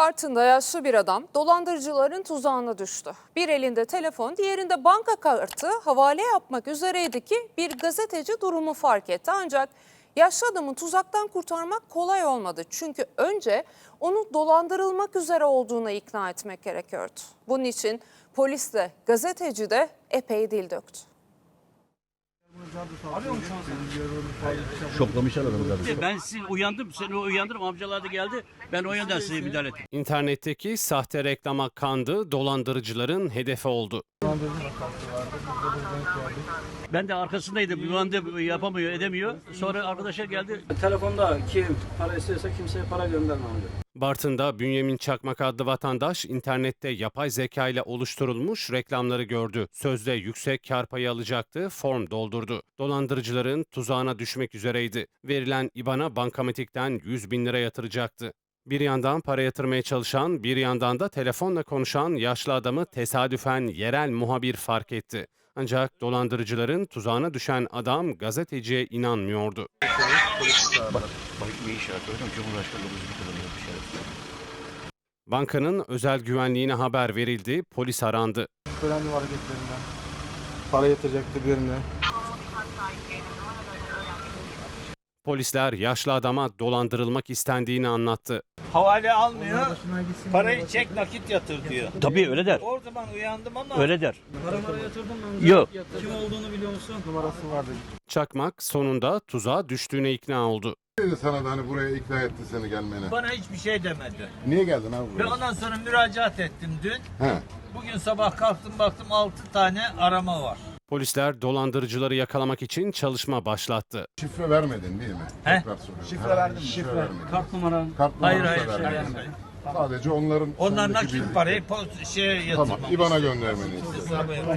Bartın'da yaşlı bir adam dolandırıcıların tuzağına düştü. Bir elinde telefon, diğerinde banka kartı havale yapmak üzereydi ki bir gazeteci durumu fark etti. Ancak yaşlı adamın tuzaktan kurtarmak kolay olmadı. Çünkü önce onu dolandırılmak üzere olduğuna ikna etmek gerekiyordu. Bunun için polis de gazeteci de epey dil döktü. Şoklamışlar adamı zaten. Ben sizi uyandım, seni uyandırdım. Amcalar da geldi. Ben o yönden size müdahale ettim. İnternetteki sahte reklama kandı, dolandırıcıların hedefi oldu. Ben de arkasındaydım. Uyandı, yapamıyor, edemiyor. Sonra arkadaşlar geldi. Telefonda kim para istiyorsa kimseye para gönderme abi. Bartın'da Bünyamin Çakmak adlı vatandaş internette yapay zeka ile oluşturulmuş reklamları gördü. Sözde yüksek kar payı alacaktı, form doldurdu. Dolandırıcıların tuzağına düşmek üzereydi. Verilen IBAN'a bankamatikten 100 bin lira yatıracaktı. Bir yandan para yatırmaya çalışan, bir yandan da telefonla konuşan yaşlı adamı tesadüfen yerel muhabir fark etti. Ancak dolandırıcıların tuzağına düşen adam gazeteciye inanmıyordu. Bankanın özel güvenliğine haber verildi, polis arandı. Öğrendim hareketlerinden. Para yatıracaktı birine. Polisler yaşlı adama dolandırılmak istendiğini anlattı. Havale almıyor. Parayı çek nakit yatır diyor. Tabii öyle der. O zaman uyandım ama Öyle der. Para para yatırdın mı? Yok. Kim olduğunu biliyor musun? Numarası vardı. Çakmak sonunda tuzağa düştüğüne ikna oldu. dedi sana da hani buraya ikna etti seni gelmene? bana hiçbir şey demedi. Niye geldin abi Ve buraya? ondan sonra müracaat ettim dün. He. Bugün sabah kalktım baktım 6 tane arama var. Polisler dolandırıcıları yakalamak için çalışma başlattı. Şifre vermedin değil mi? He? Tekrar soruyorum. Şifre Ha, verdim. Şifre vermedin. Kart numaran. Kart Hayır numarası hayır da şey vermedin. vermedim. Sadece onların Onlar sendeki nakit parayı post şeye yatırmam. Tamam, IBAN'a göndermeni istedim. Yatırmam.